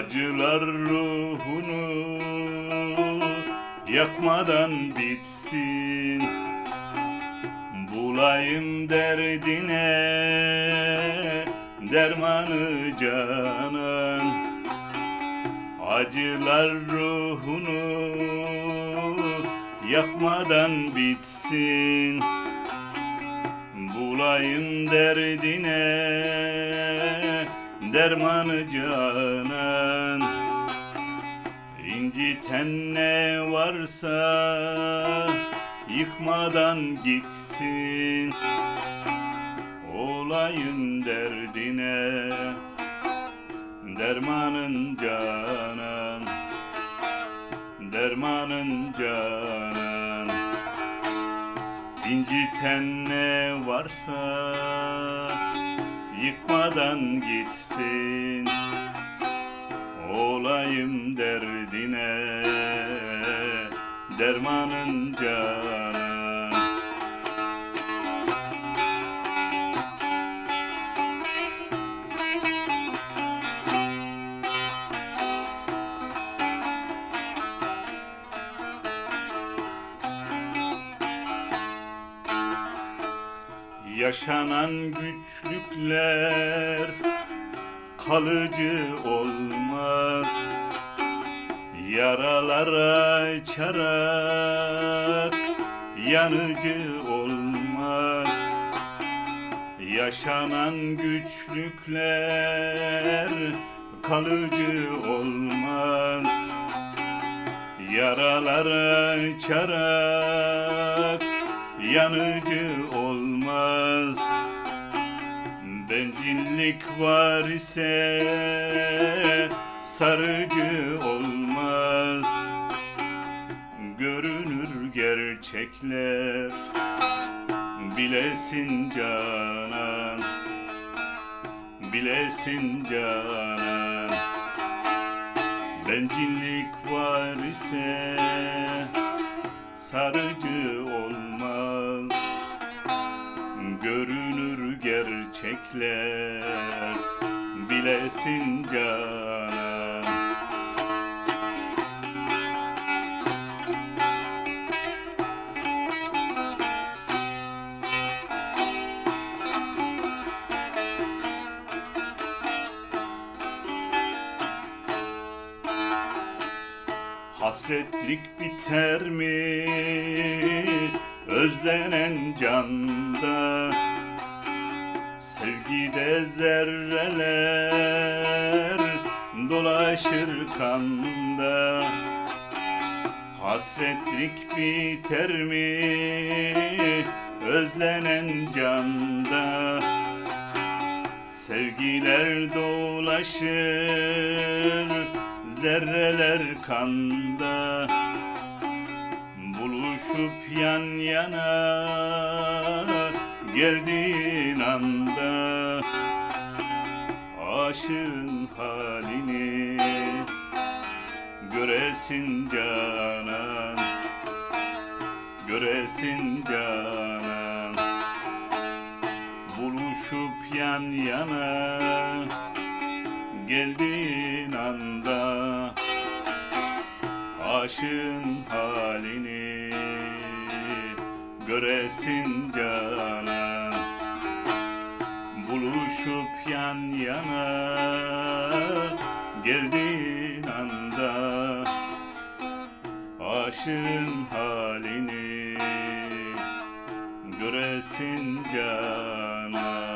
Acılar ruhunu yakmadan bitsin. Bulayım derdine dermanı canan. Acılar ruhunu yakmadan bitsin. Bulayım derdine dermanı canan. İnciten ne varsa yıkmadan gitsin. Olayım derdine dermanın canan. Dermanın canan. İnciten ne varsa yıkmadan gitsin. Olayım derdine dermanın Yaşanan güçlükler kalıcı olmaz. Yaralar açarak yanıcı olmaz. Yaşanan güçlükler kalıcı olmaz. Yaralar açarak yanıcı olmaz Bencillik var ise sarıcı olmaz. Görünür gerçekler bilesin canan. Bilesin canan. Bencillik var ise sarıcı olmaz. Görünür gerçekler bilesin canan Hasretlik biter mi? Özlenen canda Sevgide zerreler dolaşır kanda. Hasretlik biter mi özlenen canda? Sevgiler dolaşır zerreler kanda. Buluşup yan yana geldiğin anda Aşığın halini göresin canan Göresin canan. Buluşup yan yana geldiğin anda Aşığın halini göresin canan Buluşup yan yana geldiğin anda Aşığın halini göresin canan